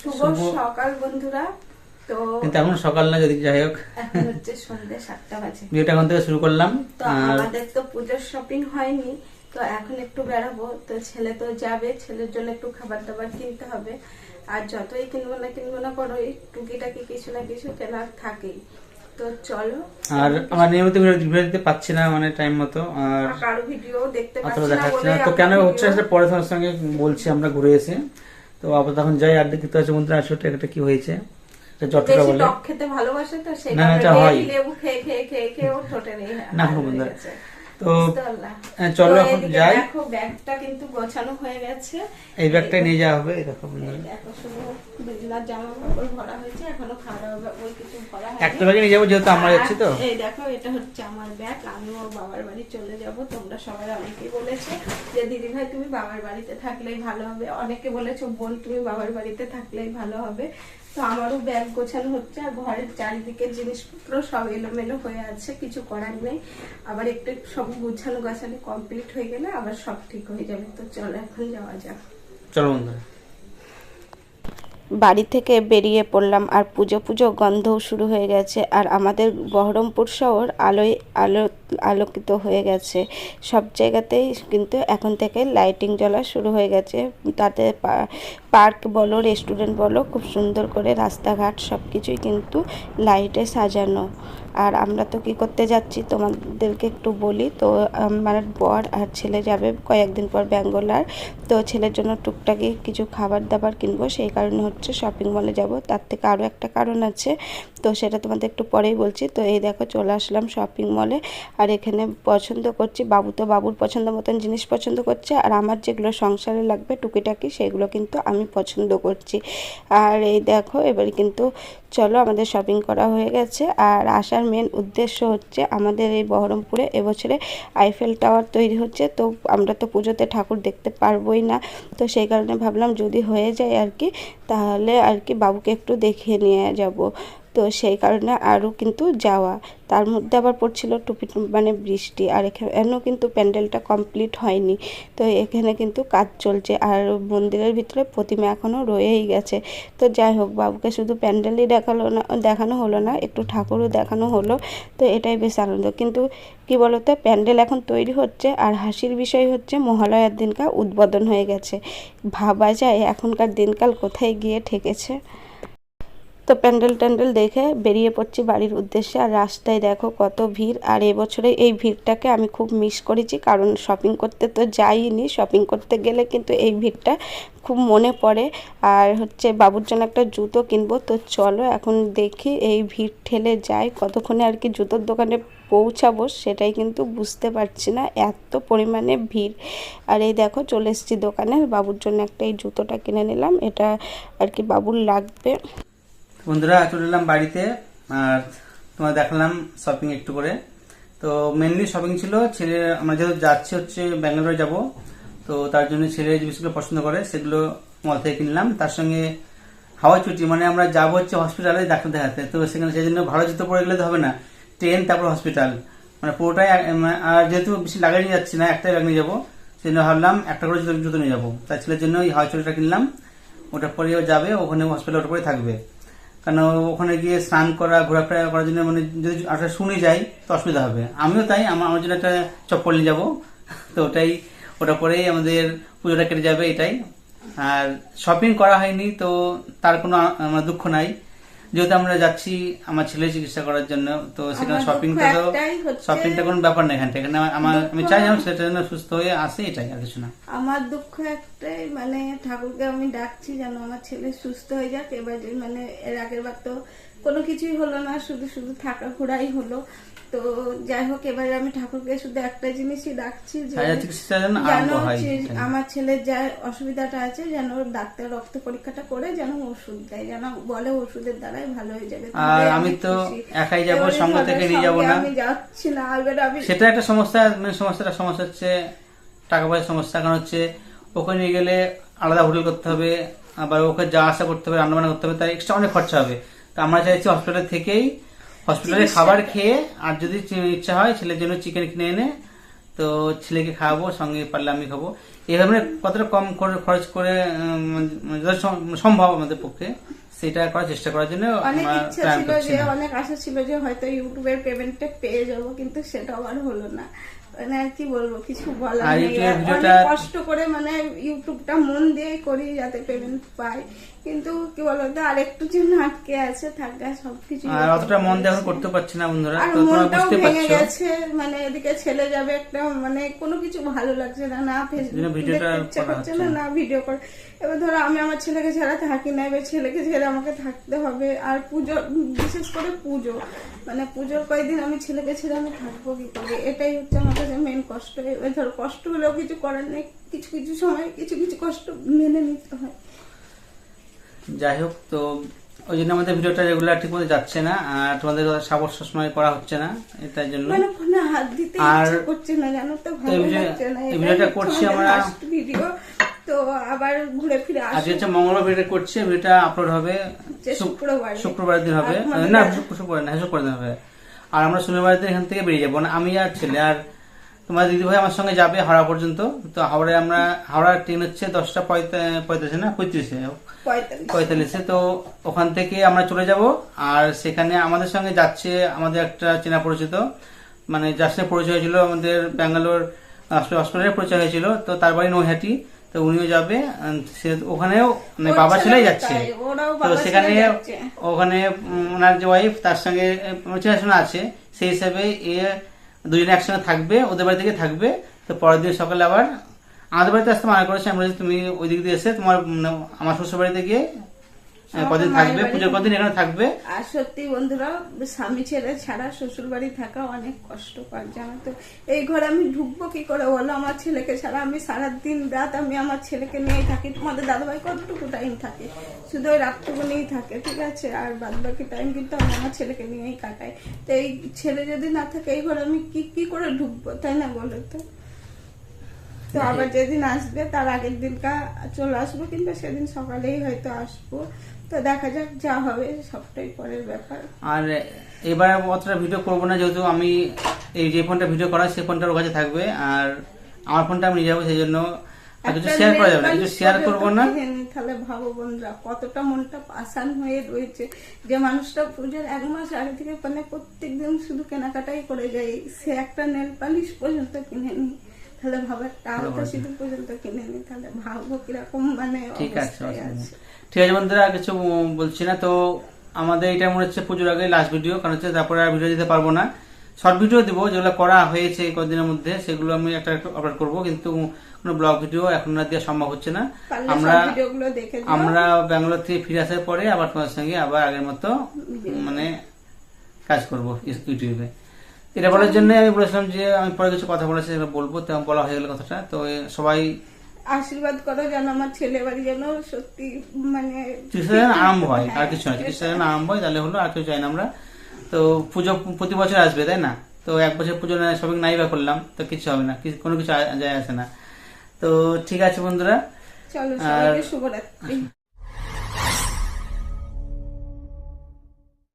শুভ সকাল বন্ধুরা। তো কিন্তু এখন সকাল না যদি যাই হোক। এখন হচ্ছে সন্ধ্যে সাতটা বাজে। ভিডিওটা এখন থেকে শুরু করলাম। তো আমাদের তো পুজোর শপিং হয়নি তো এখন একটু বেড়াবো। তো ছেলে তো যাবে ছেলের জন্য একটু খাবার দাবার কিনতে হবে। আর যতই কিনবো না কিনবো না করো এই টুকিটাকি কিছু না কিছু কেনার থাকেই। তো চলো আর আমার নিয়মিত ভিডিও দিতে পাচ্ছি না মানে টাইম মতো। আর কারও ভিডিও দেখতে পাচ্ছি না তো কেন হচ্ছে পরে তোমার সঙ্গে বলছি আমরা ঘুরে এসে। তো বাবা তখন যাই আর কিন্তু আছে মন্ত্রী আসো এটা কি হয়েছে এটা যতটা বলে খেতে ভালোবাসে তো সেই না, না, হয়। লেবু খেয়ে খেয়ে খেয়ে খেয়ে ওর ঠোঁটে নেই না, বন্ধুরা। তো? হ্যাঁ, চলো এখন যাই। দেখো ব্যাগটা কিন্তু গোছানো হয়ে গেছে। এই ব্যাগটাই নিয়ে যাওয়া হবে এই দেখো শুধু জামা কাপড় ভরা হয়েছে এখনও খাওয়া দাওয়া ওই কিছু ভরা হয়নি। একটা ব্যাগে নিয়ে যাব যেহেতু আমরা যাচ্ছি তো। এই দেখো এটা হচ্ছে আমার ব্যাগ আমি ওর বাবার বাড়ি চলে যাব তোমরা সবাই অনেকেই বলেছে যে দিদি ভাই তুমি বাবার বাড়িতে থাকলেই ভালো হবে। অনেকে বলেছ বোন তুমি বাবার বাড়িতে থাকলেই ভালো হবে। তো আমারও ব্যাগ গোছানো হচ্ছে আর ঘরের চারিদিকে জিনিসপত্র সব এলোমেলো হয়ে আছে, কিছু করার নেই। আবার একটু সব গোছানো গাছানো কমপ্লিট হয়ে গেলে আবার সব ঠিক হয়ে যাবে। তো চলো, এখন যাওয়া যাক। চলো বন্ধুরা। বাড়ি থেকে বেরিয়ে পড়লাম আর পুজো পুজো গন্ধও শুরু হয়ে গেছে আর আমাদের বহরমপুর শহর আলোয় আলো আলোকিত হয়ে গেছে। সব জায়গাতেই কিন্তু এখন থেকে লাইটিং জ্বলা শুরু হয়ে গেছে। তাতে পার্ক বলো রেস্টুরেন্ট বলো, খুব সুন্দর করে রাস্তাঘাট সব কিছুই কিন্তু লাইটে সাজানো। আর আমরা তো কি করতে যাচ্ছি তোমাদেরকে একটু বলি, তো আমার বর আর ছেলে যাবে কয়েকদিন পর ব্যাঙ্গোলার। তো ছেলের জন্য টুকটাকি কিছু খাবার দাবার কিনবো, সেই কারণে হচ্ছে শপিং মলে যাব। তার থেকে আরও একটা কারণ আছে, তো সেটা তোমাদের একটু পরেই বলছি। তো এই দেখো চলে আসলাম শপিং মলে আর এখানে পছন্দ করছি, বাবু তো বাবুর পছন্দ মতন জিনিস পছন্দ করছে, আর আমার যেগুলো সংসারে লাগবে টুকিটাকি সেগুলো কিন্তু আমি পছন্দ করছি। আর এই দেখো এবার কিন্তু চলো আমাদের শপিং করা হয়ে গেছে, আর আসার মেন উদ্দেশ্য হচ্ছে আমাদের এই বহরমপুরে এবছরে আইফেল টাওয়ার তৈরি হচ্ছে। তো আমরা তো পুজোতে ঠাকুর দেখতে পারবোই না। তো সেই কারণে ভাবলাম যদি হয়ে যায় আর কি, তাহলে আর কি বাবুকে একটু দেখিয়ে নিয়ে যাব। তো সেই কারণে আরও কিন্তু যাওয়া। তার মধ্যে আবার পড়ছিল টুপি মানে বৃষ্টি, আর এখানেও কিন্তু প্যান্ডেলটা কমপ্লিট হয়নি। তো এখানে কিন্তু কাজ চলছে, আর মন্দিরের ভিতরে প্রতিমা এখনও রয়েই গেছে। তো যাই হোক, বাবুকে শুধু প্যান্ডেলই দেখাল না, দেখানো হলো না, একটু ঠাকুরও দেখানো হলো। তো এটাই বেশ আনন্দ। কিন্তু কি বলতো, প্যান্ডেল এখন তৈরি হচ্ছে, আর হাসির বিষয় হচ্ছে মহালয়ার দিনকার উদ্বোধন হয়ে গেছে। ভাবা যায় এখনকার দিনকাল কোথায় গিয়ে ঠেকেছে। তো প্যান্ডেল ট্যান্ডেল দেখে বেরিয়ে পড়ছি বাড়ির উদ্দেশ্যে। আর রাস্তায় দেখো কত ভিড়। আর এবছরে এই ভিড়টাকে আমি খুব মিস করেছি। কারণ শপিং করতে তো যাইনি। শপিং করতে গেলে কিন্তু এই ভিড়টা খুব মনে পড়ে। আর হচ্ছে বাবুর জন্য একটা জুতো কিনবো। তো চলো এখন দেখি এই ভিড় ঠেলে যাই কতক্ষণে আর কি জুতোর দোকানে পৌঁছাবো সেটাই কিন্তু বুঝতে পারছি না। এত পরিমাণে ভিড়। আর এই দেখো চলে এসেছি দোকানে। বাবুর জন্য একটা এই জুতোটা কিনে নিলাম। এটা আর কি বাবুর লাগবে। বন্ধুরা, চলে এলাম বাড়িতে, আর তোমার দেখালাম শপিং একটু করে। তো মেনলি শপিং ছিল, ছেলে, আমরা যেহেতু যাচ্ছি হচ্ছে ব্যাঙ্গালোরে যাব, তো তার জন্য ছেলে জিনিসগুলো পছন্দ করে, সেগুলো মল থেকে কিনলাম। তার সঙ্গে হাওয়া চুটি মানে আমরা যাব হচ্ছে হসপিটালে ডাক্তার দেখাতে। তো সেখানে সেই জন্য ভালো জুতো পরে গেলে তো হবে না ট্রেন তারপর হসপিটাল মানে পুরোটাই মানে আর যেহেতু বেশি লাগাই নিয়ে যাচ্ছি না, একটাই ব্যাগ নিয়ে যাব। সেই জন্য ভাবলাম একটা করে জুতো জুতো নিয়ে যাব। তার ছেলের জন্য ওই হাওয়া চুটিটা কিনলাম। ওটা পরে যাবে, ওখানে হসপিটাল ওটা পরে থাকবে। কারণ ওখানে গিয়ে স্নান করা, ঘোরাফেরা করার জন্য মানে যদি আসলে শুনে যাই, তো অসুবিধা হবে। আমিও তাই আমার আমার জন্য একটা চপ্পল নিয়ে যাব। তো ওটাই, ওটা পরেই আমাদের পুজোটা কেটে যাবে, এটাই। আর শপিং করা হয়নি, তো তার কোনো আমার দুঃখ নাই। যেহেতু আমরা যাচ্ছি আমার ছেলে চিকিৎসা করার জন্য তো সেখানে শপিংটা তো শপিংটা কোনো ব্যাপার না এখান থেকে। এখানে আমার আমি চাই আমার ছেলেটা যেন সুস্থ হয়ে আসে এটাই আর কিছু না আমার দুঃখ একটাই মানে ঠাকুরকে আমি ডাকছি যেন আমার ছেলে সুস্থ হয়ে যাক। এবার মানে এর আগের বার তো কোনো কিছুই হলো না শুধু শুধু থাকা ঘোরাই হলো। তো যাই হোক এবারে আমি ঠাকুরকে শুধু একটা জিনিসই ডাকছি যে যেন। আমার ছেলের যা অসুবিধাটা আছে যেন ডাক্তার রক্ত পরীক্ষাটা করে যেন ওষুধ দেয় যেন বলে ওষুধের দ্বারাই ভালো হয়ে যাবে। আর আমি তো একাই যাব, সঙ্গে থেকে নিয়ে যাব না। আমি যাচ্ছি না এবারে আমি সেটা একটা সমস্যা মেন সমস্যাটা সমস্যা হচ্ছে টাকা পয়সার সমস্যা। কারণ হচ্ছে ওখানে নিয়ে গেলে আলাদা হোটেল করতে হবে আবার ওকে যা আসা করতে হবে রান্নাবান্না করতে হবে তার এক্সট্রা অনেক খরচা হবে। তো আমরা চাইছি হসপিটাল থেকেই হসপিটালে খাবার খেয়ে আর যদি ইচ্ছা হয় ছেলের জন্য চিকেন কিনে এনে তো ছেলেকে খাওয়াবো সঙ্গে পারলে আমি খাব। এভাবে কতটা কম করে খরচ করে মানে সম্ভব আমাদের পক্ষে। সেটা করার চেষ্টা করার জন্য অনেক ইচ্ছা ছিল যে অনেক আশা ছিল যে হয়তো ইউটিউবের পেমেন্টটা পেয়ে যাব কিন্তু সেটা আবার হলো না। মানে আর কি বলব কিছু বলার নেই। অনেক কষ্ট করে মানে ইউটিউবটা মন দিয়ে করি যাতে পেমেন্ট পাই। কিন্তু কি বলতো আর একটু জন্য আটকে আছে থাকা সবকিছু আর অতটা মন দিয়ে এখন করতে পারছি না বন্ধুরা আর মনটাও ভেঙে গেছে মানে এদিকে ছেলে যাবে একটা মানে কোনো কিছু ভালো লাগছে না না ফেসবুক ভিডিওটা ইচ্ছা করছে না না। ভিডিও করে। এবার ধরো আমি আমার ছেলেকে ছাড়া থাকি না এবার ছেলেকে ছেড়ে আমাকে থাকতে হবে। আর পুজো বিশেষ করে পুজো মানে পুজোর কয়েকদিন আমি ছেলেকে ছেড়ে আমি থাকব কি করে? এটাই হচ্ছে আমার কাছে মেন কষ্ট এবার ধরো কষ্ট হলেও কিছু করার নেই কিছু কিছু সময় কিছু কিছু কষ্ট মেনে নিতে হয়। যাই হোক তো ওই জন্য আমাদের ভিডিওটা রেগুলার ঠিক মতো যাচ্ছে না আর তোমাদের সাপোর্ট সবসময় করা হচ্ছে না এটার জন্য। মানে ফোনে হাত দিতে আর করছে না জানো তো ভালো লাগছে না। এই ভিডিওটা করছি আমরা- ভিডিও তো আবার ঘুরে ফিরে আজকে হচ্ছে মঙ্গলবার ভিডিও করছে ভিডিওটা আপলোড হবে। শুক্রবারে। শুক্রবারের দিন হবে। না শুক্রবার না শুক্রবার দিন হবে। আর আমরা শনিবার দিন এখান থেকে বেরিয়ে যাব না আমি আর ছেলে আর তোমার দিদি ভাই আমার সঙ্গে যাবে হাওড়া পর্যন্ত। তো হাওড়ায় আমরা হাওড়ার ট্রেন হচ্ছে দশটা পঁয়তা- পঁয়তাল্লিশে না? পঁয়ত্রিশে। পঁয়তাল্লিশে। তো ওখান থেকে আমরা চলে যাব। আর সেখানে আমাদের সঙ্গে যাচ্ছে আমাদের একটা চেনা পরিচিত। মানে যার সঙ্গে পরিচয় হয়েছিল আমাদের ব্যাঙ্গালোর হসপিটালে পরিচয় হয়েছিল। তো তার বাড়ি নৈহাটি। তো উনিও যাবে। সে ওখানেও মানে বাবা ছেলেই যাচ্ছে। তো সেখানে ওখানে ওনার যে ওয়াইফ তার সঙ্গে চেনাশোনা আছে। সেই হিসাবে এ দুজনে একসঙ্গে থাকবে ওদের বাড়ি থেকে থাকবে তো পরের দিন সকালে আবার আমাদের বাড়িতে আসতে মানা করেছে আমি বলেছি, তুমি ওই দিক দিয়ে এসে তোমার উম, আমার শ্বশুর বাড়িতে গিয়ে কদিন থাকবে? পুজোর কদিন এখানে থাকবে? আর সত্যি বন্ধুরা স্বামী ছেলে ছাড়া শ্বশুর বাড়ি থাকা অনেক কষ্টকর জানো তো। এই ঘরে আমি ঢুকবো কি করে বলো? আমার ছেলেকে ছাড়া আমি সারা দিন রাত আমি আমার ছেলেকে নিয়েই থাকি। তোমাদের দাদাভাই কতটুকু টাইম থাকে? শুধু ওই রাতটুকু নিয়েই থাকে ঠিক আছে? আর বাদ বাকি টাইম কিন্তু আমি আমার ছেলেকে নিয়েই কাটাই। তো এই ছেলে যদি না থাকে এই ঘরে আমি কি কি করে ঢুকবো? তাই না বলো তো? তো আবার যেদিন আসবে তার আগের দিনকা চলে আসব কিংবা সেদিন সকালেই হয়তো আসব। তো দেখা যাক যা হবে সবটাই পরের ব্যাপার। আর এবার অতটা ভিডিও করব না যেহেতু আমি এই যে ফোনটা ভিডিও করা সেই ফোনটা ওর কাছে থাকবে। আর আমার ফোনটা আমি নিয়ে যাব সেই জন্য কিছু শেয়ার করা যাবে না কিছু শেয়ার করব না। তাহলে ভাবো বন্ধুরা কতটা মনটা পাসান হয়ে রয়েছে। যে মানুষটা পুজোর এক মাস আগে থেকে মানে প্রত্যেকদিন শুধু কেনাকাটাই করে যায় সে একটা নেল পালিশ পর্যন্ত কিনে নি তাহলে ভাবো একটা আলতা সিঁদুর পর্যন্ত কিনে নি তাহলে ভাবো কীরকম মানে ঠিক আছে ঠিক আছে বন্ধুরা কিছু বলছি না তো আমাদের এটা মনে হচ্ছে পুজোর আগে লাস্ট ভিডিও কারণ হচ্ছে তারপরে আর ভিডিও দিতে পারব না। শর্ট ভিডিও দিব যেগুলো করা হয়েছে এই কদিনের মধ্যে সেগুলো আমি একটা আপলোড করব কিন্তু কোনো ব্লগ ভিডিও এখন আর দেওয়া সম্ভব হচ্ছে না। আমরা। আমরা ব্যাঙ্গালোর থেকে ফিরে আসার পরে আবার তোমার সঙ্গে আবার আগের মতো মানে কাজ করব ইউটিউবে এটা বলার জন্য আমি বলেছিলাম যে আমি পরে কিছু কথা বলেছি সেগুলো বলব তো বলা হয়ে গেল কথাটা। তো সবাই আশীর্বাদ করো যেন আমার ছেলে বাড়ি যেন সত্যি মানে চিকিৎসা যেন আরম্ভ হয় আর হ্যাঁ, কিছু না চিকিৎসা যেন আরম্ভ হয় তাহলে হলো আর কিছু চাই না আমরা। তো পুজো প্রতি বছর আসবে তাই না? তো এক বছর পুজো শপিং নাই বা করলাম তো কিছু হবে না কোনো কিছু যায় আসে না। তো ঠিক আছে বন্ধুরা। চলো আর- সবাইকে শুভরাত্রি।